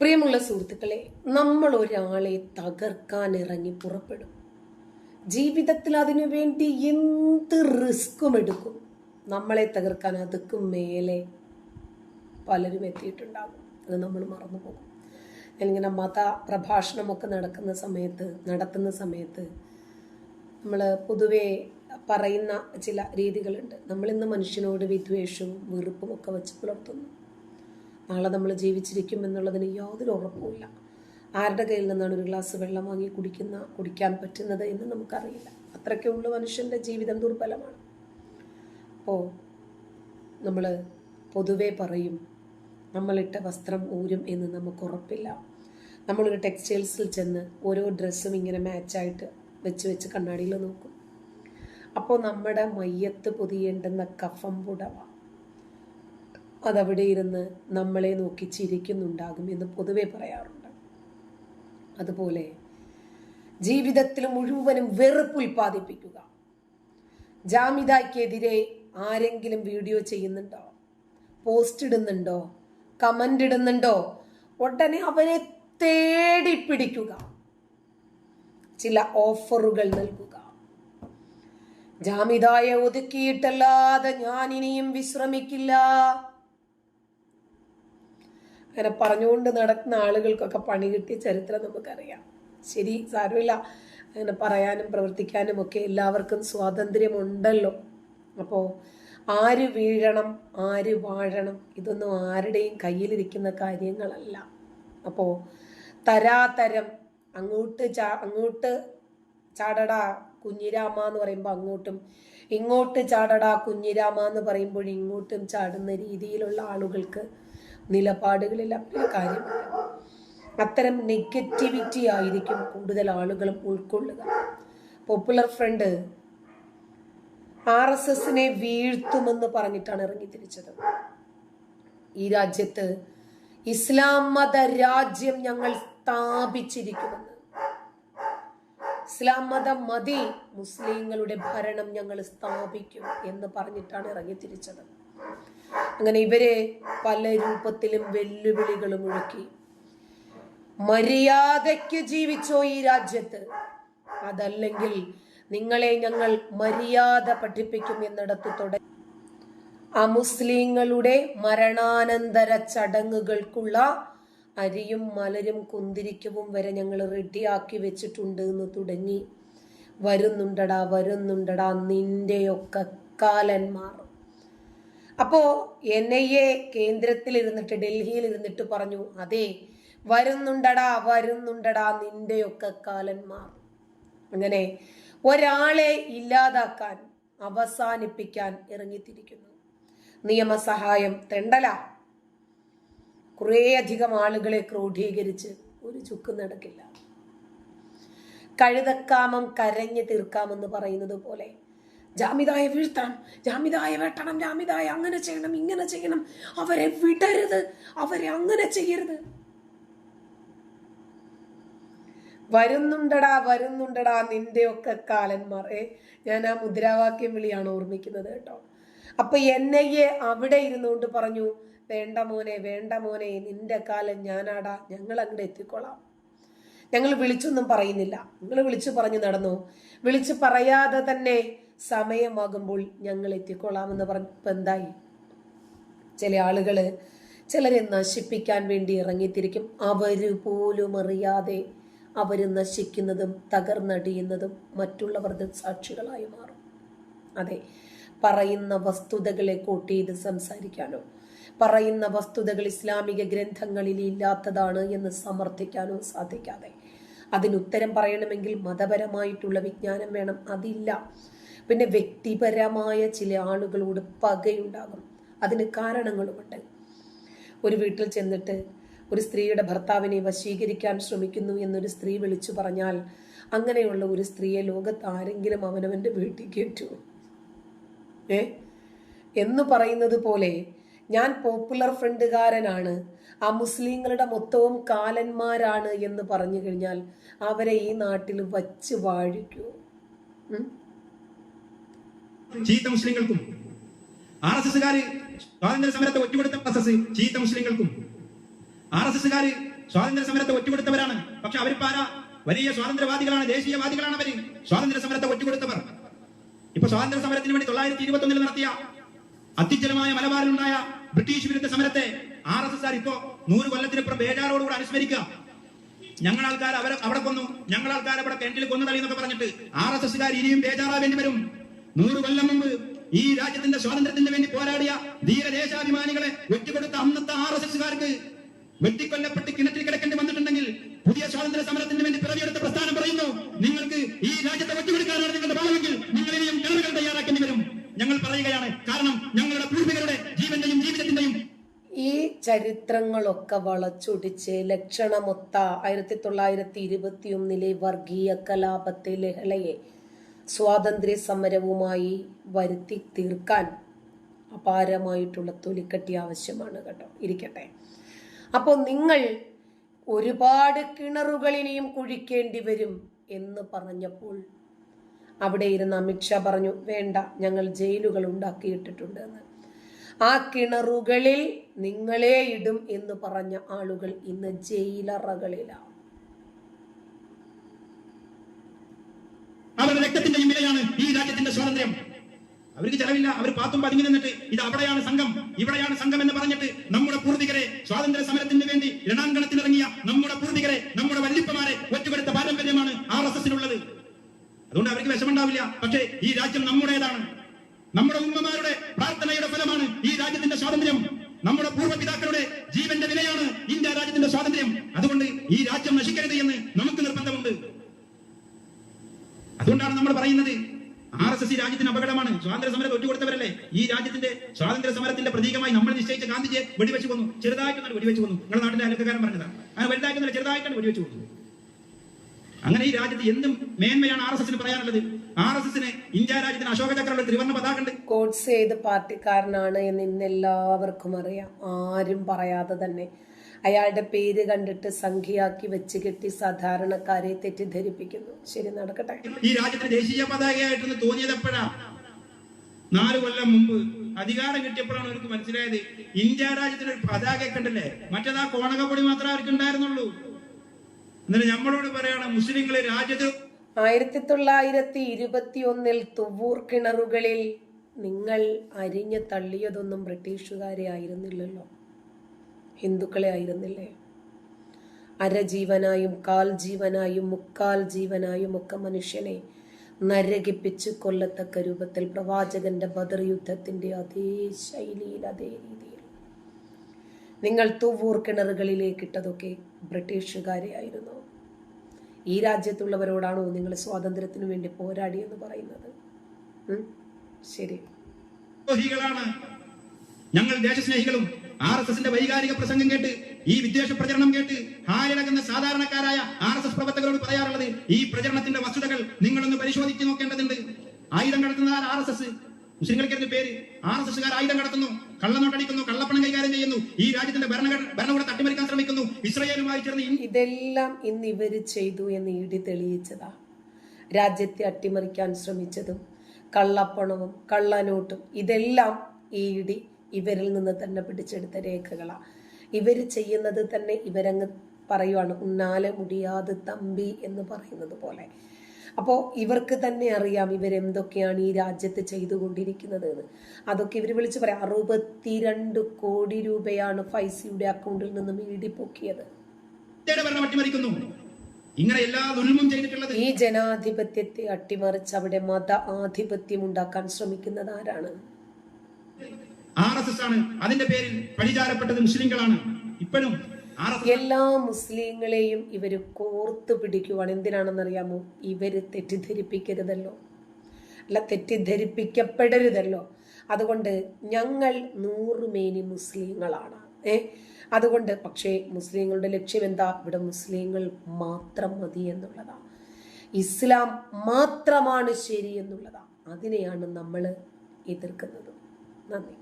പ്രിയമുള്ള സുഹൃത്തുക്കളെ നമ്മൾ ഒരാളെ തകർക്കാൻ ഇറങ്ങി പുറപ്പെടും. ജീവിതത്തിൽ അതിനു വേണ്ടി എന്ത് റിസ്ക്കും എടുക്കും? നമ്മളെ തകർക്കാൻ അതുക്കും മേലെ പലരും എത്തിയിട്ടുണ്ടാകും. അത് നമ്മൾ മറന്നു പോകും. ഞാനിങ്ങനെ മത പ്രഭാഷണമൊക്കെ നടക്കുന്ന സമയത്ത് നടത്തുന്ന സമയത്ത് നമ്മൾ പൊതുവേ പറയുന്ന ചില രീതികളുണ്ട്. നമ്മളിന്ന് മനുഷ്യനോട് വിദ്വേഷവും വെറുപ്പും ഒക്കെ വെച്ച് പുലർത്തുന്നു. നാളെ നമ്മൾ ജീവിച്ചിരിക്കും എന്നുള്ളതിന് യാതൊരു ഉറപ്പുമില്ല. ആരുടെ കയ്യിൽ നിന്നാണ് ഒരു ഗ്ലാസ് വെള്ളം വാങ്ങി കുടിക്കുന്ന കുടിക്കാൻ പറ്റുന്നത് എന്ന് നമുക്കറിയില്ല. അത്രയ്ക്കേ ഉള്ളൂ മനുഷ്യന്റെ ജീവിതം ദുർബലമാണ്. അപ്പോൾ നമ്മൾ പൊതുവെ പറയും നമ്മളിട്ട വസ്ത്രം ഊരും എന്ന് നമുക്ക് ഉറപ്പില്ല. നമ്മളൊരു ടെക്സ്റ്റൈൽസിൽ ചെന്ന് ഓരോ ഡ്രസ്സും ഇങ്ങനെ മാച്ചായിട്ട് വെച്ച് വെച്ച് കണ്ണാടിയിൽ നോക്കും. അപ്പോൾ നമ്മുടെ മയ്യത്ത് പൊതിയേണ്ടുന്ന കഫം പുടവ അതവിടെ ഇരുന്ന് നമ്മളെ നോക്കി ചിരിക്കുന്നുണ്ടാകും എന്ന് പൊതുവെ പറയാറുണ്ട്. അതുപോലെ ജീവിതത്തിൽ മുഴുവനും വെറുപ്പ് ഉൽപ്പാദിപ്പിക്കുക. ജാമിദായ്ക്കെതിരെ ആരെങ്കിലും വീഡിയോ ചെയ്യുന്നുണ്ടോ? പോസ്റ്റ് ഇടുന്നുണ്ടോ? കമന്റ് ഇടുന്നുണ്ടോ? ഉടനെ അവനെ തേടി പിടിക്കുക. ചില ഓഫറുകൾ നൽകുക. ജാമിതായെ ഒതുക്കിയിട്ടല്ലാതെ ഞാൻ ഇനിയും വിശ്രമിക്കില്ല. അങ്ങനെ പറഞ്ഞുകൊണ്ട് നടക്കുന്ന ആളുകൾക്കൊക്കെ പണി കിട്ടിയ ചരിത്രം നമുക്കറിയാം. ശരി സാരമില്ല. അങ്ങനെ പറയാനും പ്രവർത്തിക്കാനും ഒക്കെ എല്ലാവർക്കും സ്വാതന്ത്ര്യമുണ്ടല്ലോ. അപ്പോൾ ആര് വീഴണം ആര് വാഴണം ഇതൊന്നും ആരുടെയും കയ്യിലിരിക്കുന്ന കാര്യങ്ങളല്ല. അപ്പോൾ തരാതരം അങ്ങോട്ട് ചാ അങ്ങോട്ട് ചാടടാ കുഞ്ഞിരാമ എന്ന് പറയുമ്പോൾ അങ്ങോട്ടും ഇങ്ങോട്ട് ചാടടാ കുഞ്ഞിരാമ എന്ന് പറയുമ്പോൾ ഇങ്ങോട്ടും ചാടുന്ന രീതിയിലുള്ള ആളുകൾക്ക് നിലപാടുകളിൽ ഒരു കാര്യമില്ല അത്തരം നെഗറ്റിവിറ്റി ആയിരിക്കും കൂടുതൽ ആളുകളും ഉൾക്കൊള്ളുക. പോപ്പുലർ ഫ്രണ്ട് ആർ എസ് എസിനെ വീഴ്ത്തുമെന്ന് പറഞ്ഞിട്ടാണ് ഇറങ്ങി തിരിച്ചത്. ഈ രാജ്യത്ത് ഇസ്ലാം മത രാജ്യം ഞങ്ങൾ സ്ഥാപിച്ചിരിക്കുമെന്ന്. ഇസ്ലാം മത മതി മുസ്ലിങ്ങളുടെ ഭരണം ഞങ്ങൾ സ്ഥാപിക്കും എന്ന് പറഞ്ഞിട്ടാണ് ഇറങ്ങി തിരിച്ചത്. അങ്ങനെ ഇവരെ പല രൂപത്തിലും വെല്ലുവിളികളും മുഴക്കി. മര്യാദയ്ക്ക് ജീവിച്ചോ ഈ രാജ്യത്ത്? അതല്ലെങ്കിൽ നിങ്ങളെ ഞങ്ങൾ മര്യാദ പഠിപ്പിക്കും എന്നിടത്ത് തുടങ്ങി ആ മുസ്ലിങ്ങളുടെ മരണാനന്തര ചടങ്ങുകൾക്കുള്ള അരിയും മലരും കുന്തിരിക്കവും വരെ ഞങ്ങൾ റെഡിയാക്കി വെച്ചിട്ടുണ്ട് എന്ന് തുടങ്ങി. വരുന്നുണ്ടടാ വരുന്നുണ്ടടാ നിന്റെയൊക്കെ കാലന്മാർ. അപ്പോ എൻ ഐ എ കേന്ദ്രത്തിൽ ഇരുന്നിട്ട് ഡൽഹിയിൽ ഇരുന്നിട്ട് പറഞ്ഞു അതെ വരുന്നുണ്ടടാ വരുന്നുണ്ടടാ നിന്റെയൊക്കെ കാലന്മാർ. അങ്ങനെ ഒരാളെ ഇല്ലാതാക്കാൻ അവസാനിപ്പിക്കാൻ ഇറങ്ങിത്തിരിക്കുന്നു. നിയമസഹായം തെണ്ടല. കുറേയധികം ആളുകളെ ക്രോഡീകരിച്ച് ഒരു ചുക്ക് നടക്കില്ല. കഴുതക്കാമം കരഞ്ഞു തീർക്കാമെന്ന് പറയുന്നത് പോലെ ജാമിതായ വീഴ്ത്തണം ജാമിതായ വെട്ടണം ജാമിതായ അങ്ങനെ ചെയ്യണം ഇങ്ങനെ ചെയ്യണം. അവരെ വിടരുത് അവരെ അങ്ങനെ ചെയ്യരുത്. വരുന്നുണ്ടടാ വരുന്നുണ്ടടാ നിന്റെ ഒക്കെ കാലന്മാർ ഏ ഞാൻ ആ മുദ്രാവാക്യം വിളിയാണ് ഓർമ്മിക്കുന്നത് കേട്ടോ. അപ്പൊ എന്നെയെ അവിടെ ഇരുന്നുകൊണ്ട് പറഞ്ഞു വേണ്ട മോനെ വേണ്ട മോനെ നിന്റെ കാലം ഞാനാടാ ഞങ്ങൾ അങ്ങോട്ട് എത്തിക്കൊള്ളാം ഞങ്ങൾ വിളിച്ചൊന്നും പറയുന്നില്ല. നിങ്ങൾ വിളിച്ചു പറഞ്ഞു നടന്നു. വിളിച്ചു പറയാതെ തന്നെ സമയമാകുമ്പോൾ ഞങ്ങൾ എത്തിക്കൊള്ളാമെന്ന് പറഞ്ഞപ്പോൾ എന്തായി ചില ആളുകൾ ചിലരെ നശിപ്പിക്കാൻ വേണ്ടി ഇറങ്ങിത്തിരിക്കും. അവർ പോലും അറിയാതെ അവർ നശിക്കുന്നതും തകർന്നടിയുന്നതും മറ്റുള്ളവർ സാക്ഷികളായി മാറും. അതെ പറയുന്ന വസ്തുതകളെ കോട്ട് ചെയ്ത് സംസാരിക്കാനോ പറയുന്ന വസ്തുതകൾ ഇസ്ലാമിക ഗ്രന്ഥങ്ങളിൽ ഇല്ലാത്തതാണ് എന്ന് സമർത്ഥിക്കാനോ സാധിക്കാതെ. അതിനുത്തരം പറയണമെങ്കിൽ മതപരമായിട്ടുള്ള വിജ്ഞാനം വേണം. അതില്ല. പിന്നെ വ്യക്തിപരമായ ചില ആളുകളോട് പകയുണ്ടാകും. അതിന് കാരണങ്ങളുമുണ്ട്. ഒരു വീട്ടിൽ ചെന്നിട്ട് ഒരു സ്ത്രീയുടെ ഭർത്താവിനെ വശീകരിക്കാൻ ശ്രമിക്കുന്നു എന്നൊരു സ്ത്രീ വിളിച്ചു പറഞ്ഞാൽ അങ്ങനെയുള്ള ഒരു സ്ത്രീയെ ലോകത്ത് ആരെങ്കിലും അവനവന്റെ വീട്ടിൽ കയറ്റു? ഏ? എന്ന് പറയുന്നത് പോലെ ഞാൻ പോപ്പുലർ ഫ്രണ്ടുകാരനാണ്. ആ മുസ്ലിങ്ങളുടെ മൊത്തവും കാലന്മാരാണ് എന്ന് പറഞ്ഞു കഴിഞ്ഞാൽ അവരെ ഈ നാട്ടിൽ വച്ച് വാഴിക്കൂ? ചീത്ത മുസ്ലിങ്ങൾക്കും ആർ എസ് എസ്സുകാര് സ്വാതന്ത്ര്യ സമരത്തെ ഒറ്റുകൊടുത്ത എസ് എസ് ചീത്ത മുസ്ലിങ്ങൾക്കും ആർ എസ് എസ്സുകാര് സ്വാതന്ത്ര്യ സമരത്തെ ഒറ്റുകൊടുത്തവരാണ് പക്ഷെ അവരിപ്പാരാ വലിയ സ്വാതന്ത്ര്യവാദികളാണ് ദേശീയവാദികളാണ് അവർ. സ്വാതന്ത്ര്യ സമരത്തെ ഒറ്റുകൊടുത്തവർ ഇപ്പൊ സ്വാതന്ത്ര്യ സമരത്തിന് വേണ്ടി തൊള്ളായിരത്തി ഇരുപത്തി ഒന്നിൽ നടത്തിയ മലബാറിൽ മലബാറിലുണ്ടായ ബ്രിട്ടീഷ് വിരുദ്ധ സമരത്തെ ആർ എസ് എസ് ആർ ഇപ്പോ നൂറ് കൊല്ലത്തിനിപ്പുറം ബേജാറോടുകൂടെ അനുസ്മരിക്കുക ഞങ്ങൾ ആൾക്കാർ അവരെ അവിടെ കൊന്നു. ഞങ്ങൾ ആൾക്കാർ അവിടെ കെണ്ടിൽ കൊന്നു തളിയെന്നൊക്കെ പറഞ്ഞിട്ട് ആർ എസ് എസ്സുകാർ ഇനിയും ബേജാറാവേണ്ടി വരും. നൂറ് കൊല്ലം മുമ്പ് ഈ രാജ്യത്തിന്റെ സ്വാതന്ത്ര്യത്തിന് വേണ്ടി പോരാടിയ ധീരദേശാഭിമാനികളെ വെട്ടിക്കൊടുത്ത അന്നത്തെ ആർ എസ് എസ്കാർക്ക് വെട്ടിക്കൊല്ലപ്പെട്ട് കിണറ്റിൽ കിടക്കേണ്ടി വന്നിട്ടുണ്ടെങ്കിൽ പുതിയ സ്വാതന്ത്ര്യ സമരത്തിന് വേണ്ടി പിറവിയെടുത്ത പ്രസ്ഥാനം പറയുന്നു. നിങ്ങൾക്ക് ഈ രാജ്യത്തെ വെട്ടിക്കൊടുക്കാനാണ് നിങ്ങളുടെ ഭാവമെങ്കിൽ നിങ്ങൾ ഇനിയും കിണറുകൾ തയ്യാറാക്കേണ്ടി വരും. ഞങ്ങൾ പറയുകയാണ് കാരണം ഞങ്ങളുടെ പൂർവികരുടെ ജീവന്റെയും ജീവിതത്തിന്റെയും ഈ ചരിത്രങ്ങളൊക്കെ വളച്ചൊടിച്ച് ലക്ഷണമൊത്ത ആയിരത്തി തൊള്ളായിരത്തി ഇരുപത്തിയൊന്നിലെ വർഗീയ കലാപത്തെ ലഹളയെ സ്വാതന്ത്ര്യ സമരവുമായി വരുത്തി തീർക്കാൻ അപാരമായിട്ടുള്ള തൊലിക്കട്ടി ആവശ്യമാണ് കേട്ടോ. ഇരിക്കട്ടെ. അപ്പോൾ നിങ്ങൾ ഒരുപാട് കിണറുകൾ ഇനിയും കുഴിക്കേണ്ടി വരും എന്ന് പറഞ്ഞപ്പോൾ അവിടെ ഇരുന്ന് അമിത്ഷാ പറഞ്ഞു വേണ്ട ഞങ്ങൾ ജയിലുകൾ ഉണ്ടാക്കിയിട്ടിട്ടുണ്ട് എന്ന്. ആ കിണറുകളിൽ നിങ്ങളെ ഇടും എന്ന് പറഞ്ഞ ആളുകൾ ഇന്ന് ജയിലറകളിലാണ് രക്തത്തിന്റെയും വിലയാണ് ഈ രാജ്യത്തിന്റെ സ്വാതന്ത്ര്യം. അവർക്ക് ചെലവില്ല. അവർ പാത്തും പതുങ്ങി നിന്നിട്ട് ഇത് അവിടെയാണ് സംഘം ഇവിടെയാണ് സംഘം എന്ന് പറഞ്ഞിട്ട് നമ്മുടെ പൂർവികരെ സ്വാതന്ത്ര്യ സമരത്തിന് വേണ്ടി രണാങ്കണത്തിലിറങ്ങിയ നമ്മുടെ പൂർവികരെ നമ്മുടെ വല്യപ്പമാരെ ഒറ്റപ്പെടുത്ത പാരമ്പര്യമാണ് ആർ എസ് എസിനുള്ളത്. അതുകൊണ്ട് അവർക്ക് വിഷമുണ്ടാവില്ല പക്ഷേ ഈ രാജ്യം നമ്മുടേതാണ്. നമ്മുടെ ഉമ്മമാരുടെ പ്രാർത്ഥനയുടെ ഫലമാണ് ഈ രാജ്യത്തിന്റെ സ്വാതന്ത്ര്യം. നമ്മുടെ പൂർവപിതാക്കളുടെ ജീവന്റെ വിലയാണ് ഇന്ത്യ രാജ്യത്തിന്റെ സ്വാതന്ത്ര്യം. അതുകൊണ്ട് ഈ രാജ്യം നശിക്കരുത് എന്ന് നമുക്ക് നിർബന്ധമുണ്ട്. അതുകൊണ്ടാണ് നമ്മൾ പറയുന്നത്. ആർ എസ് എസ് രാജ്യത്തിന് അപകടമാണ്. സ്വാതന്ത്ര്യ സമരം ഒറ്റുകൊടുത്തവരല്ലേ? ഈ രാജ്യത്തിന്റെ സ്വാതന്ത്ര്യ സമരത്തിന്റെ പ്രതീകമായി നമ്മൾ നിശ്ചയിച്ച ഗാന്ധിജിയെ വെടിവെച്ച് കൊന്നു. ചെറുതായിട്ടൊന്നും വെടിവെച്ച് കൊന്നു. നിങ്ങളുടെ നാട്ടിലെ അയൽക്കാരൻ പറഞ്ഞതാണ്. അങ്ങനെ വലുതായിട്ടൊന്നും ചെറുതായിട്ടാണ് വെടിവെച്ച് കൊന്നു. അങ്ങനെ ഈ രാജ്യത്ത് എന്തും മേന്മയാണ് ആർ എസ് എസിന് പറയാനുള്ളത്. ആർ എസ് എസിന് ഇന്ത്യ രാജ്യത്തിന് അശോക ചക്രമുള്ള ത്രിവർണ പതാക ഉണ്ട് കോട്സ് ഏത് പാർട്ടിക്കാരനാണ് എന്ന് ഇന്ന് എല്ലാവർക്കും അറിയാം. ആരും പറയാതെ തന്നെ അയാളുടെ പേര് കണ്ടിട്ട് സംഖ്യയാക്കി വെച്ച് കെട്ടി സാധാരണക്കാരെ തെറ്റിദ്ധരിപ്പിക്കുന്നു. ശരി നടക്കട്ടെ. ഈ രാജ്യത്തിന് ദേശീയ പതാകയായിട്ടൊന്ന് തോന്നിയത് എപ്പോഴാ നാല് കൊല്ലം മുമ്പ് അധികാരം കിട്ടിയപ്പോഴാണ് അവർക്ക് മനസ്സിലായത്. ഇന്ത്യ രാജ്യത്തിന് ഒരു പതാക കണ്ടല്ലേ മറ്റേതാ കോണകപ്പൊടി മാത്രമേ അവർക്ക് ഉണ്ടായിരുന്നുള്ളൂ എന്നിട്ട് നമ്മളോട് പറയാണ് മുസ്ലിങ്ങളെ രാജ്യത്ത് ആയിരത്തി തൊള്ളായിരത്തി ഇരുപത്തി ഒന്നിൽ തുവൂർ കിണറുകളിൽ നിങ്ങൾ അരിഞ്ഞു തള്ളിയതൊന്നും ബ്രിട്ടീഷുകാരെ ആയിരുന്നില്ലല്ലോ. ഹിന്ദുക്കളെ ആയിരുന്നില്ലേ? അരജീവനായും കാൽ ജീവനായും മുക്കാൽ ജീവനായും ഒക്കെ മനുഷ്യനെ നരകിപ്പിച്ച് കൊല്ലത്തക്ക രൂപത്തിൽ പ്രവാചകന്റെ ബദർ യുദ്ധത്തിന്റെ അതേ ശൈലിയിൽ അതേ രീതിയിൽ. നിങ്ങൾ തുവൂർ കിണറുകളിലേക്ക് ഇട്ടതൊക്കെ ബ്രിട്ടീഷുകാരെ ആയിരുന്നു. ഈ രാജ്യത്തുള്ളവരോടാണോ നിങ്ങൾ സ്വാതന്ത്ര്യത്തിനു വേണ്ടി പോരാടി എന്ന് പറയുന്നത്? ശരി. ഞങ്ങൾ ദേശസ്നേഹികളും ആർ എസ് എസിന്റെ വൈകാരിക പ്രസംഗം കേട്ട് ഈ വിദ്വേഷ പ്രചരണം കേട്ട് ഹാലിളകുന്ന സാധാരണക്കാരായ ആർ എസ് എസ് പ്രവർത്തകരോട് പറയാറുള്ളത് ഈ പ്രചരണത്തിന്റെ വസ്തുതകൾ നിങ്ങളൊന്ന് പരിശോധിച്ച് നോക്കേണ്ടതുണ്ട്. ആയുധം കടത്തുന്ന ആർ എസ് എസ്? മുസ്ലിങ്ങൾക്കെന്ന് പേര്? ആർ എസ് എസ്സുകാർ ആയുധം കടത്തുന്നു കള്ളനോട്ടടിക്കുന്നു കള്ളപ്പണം കൈകാര്യം ചെയ്യുന്നു ഈ രാജ്യത്തിന്റെ ഭരണകൂടം തട്ടിമറിക്കാൻ ശ്രമിക്കുന്നു ഇസ്രയേലുമായി ചേർന്ന് ഇതെല്ലാം ഇന്ന് ഇവർ ചെയ്തു എന്ന് ഇടി തെളിയിച്ചതാ. രാജ്യത്തെ അട്ടിമറിക്കാൻ ശ്രമിച്ചതും കള്ളപ്പണവും കള്ളനോട്ടും ഇതെല്ലാം ഈ ഇടി ഇവരിൽ നിന്ന് തന്നെ പിടിച്ചെടുത്ത രേഖകളാണ് ഇവർ ചെയ്യുന്നത് തന്നെ ഇവരങ്ങ് പറയുവാണ് ഉന്നാലെ മുടിയാതെ തമ്പി എന്ന് പറയുന്നത് പോലെ. അപ്പോൾ ഇവർക്ക് തന്നെ അറിയാം ഇവരെന്തൊക്കെയാണ് ഈ രാജ്യത്ത് ചെയ്തുകൊണ്ടിരിക്കുന്നത് എന്ന് അതൊക്കെ ഇവർ വിളിച്ച് പറയാം അറുപത്തിരണ്ട് കോടി രൂപയാണ് ഫൈസിയുടെ അക്കൗണ്ടിൽ നിന്ന് മീടിപ്പൊക്കിയത് ഇങ്ങനെ എല്ലാ ദുൽമും ചെയ്തിട്ടുള്ളത് ഈ ജനാധിപത്യത്തെ അട്ടിമറിച്ച് അവിടെ മത ആധിപത്യം ഉണ്ടാക്കാൻ ശ്രമിക്കുന്നത് ആരാണ്? ആർ എസ് എസ് ആണ്. അതിന്റെ പേരിൽ പഴിചാരപ്പെട്ടത് മുസ്ലിങ്ങളാണ്. ഇപ്പോഴും എല്ലാ മുസ്ലിങ്ങളെയും ഇവർ കോർത്തു പിടിക്കുവാണ്. എന്തിനാണെന്നറിയാമോ? ഇവർ തെറ്റിദ്ധരിപ്പിക്കരുതല്ലോ. അല്ല തെറ്റിദ്ധരിപ്പിക്കപ്പെടരുതല്ലോ. അതുകൊണ്ട് ഞങ്ങൾ നൂറുമേനി മുസ്ലിങ്ങളാണ്. ഏ? അതുകൊണ്ട് പക്ഷേ മുസ്ലിങ്ങളുടെ ലക്ഷ്യം എന്താ ഇവിടെ മുസ്ലിങ്ങൾ മാത്രം മതി എന്നുള്ളതാ ഇസ്ലാം മാത്രമാണ് ശരി എന്നുള്ളതാ അതിനെയാണ് നമ്മൾ എതിർക്കുന്നത്. നന്ദി.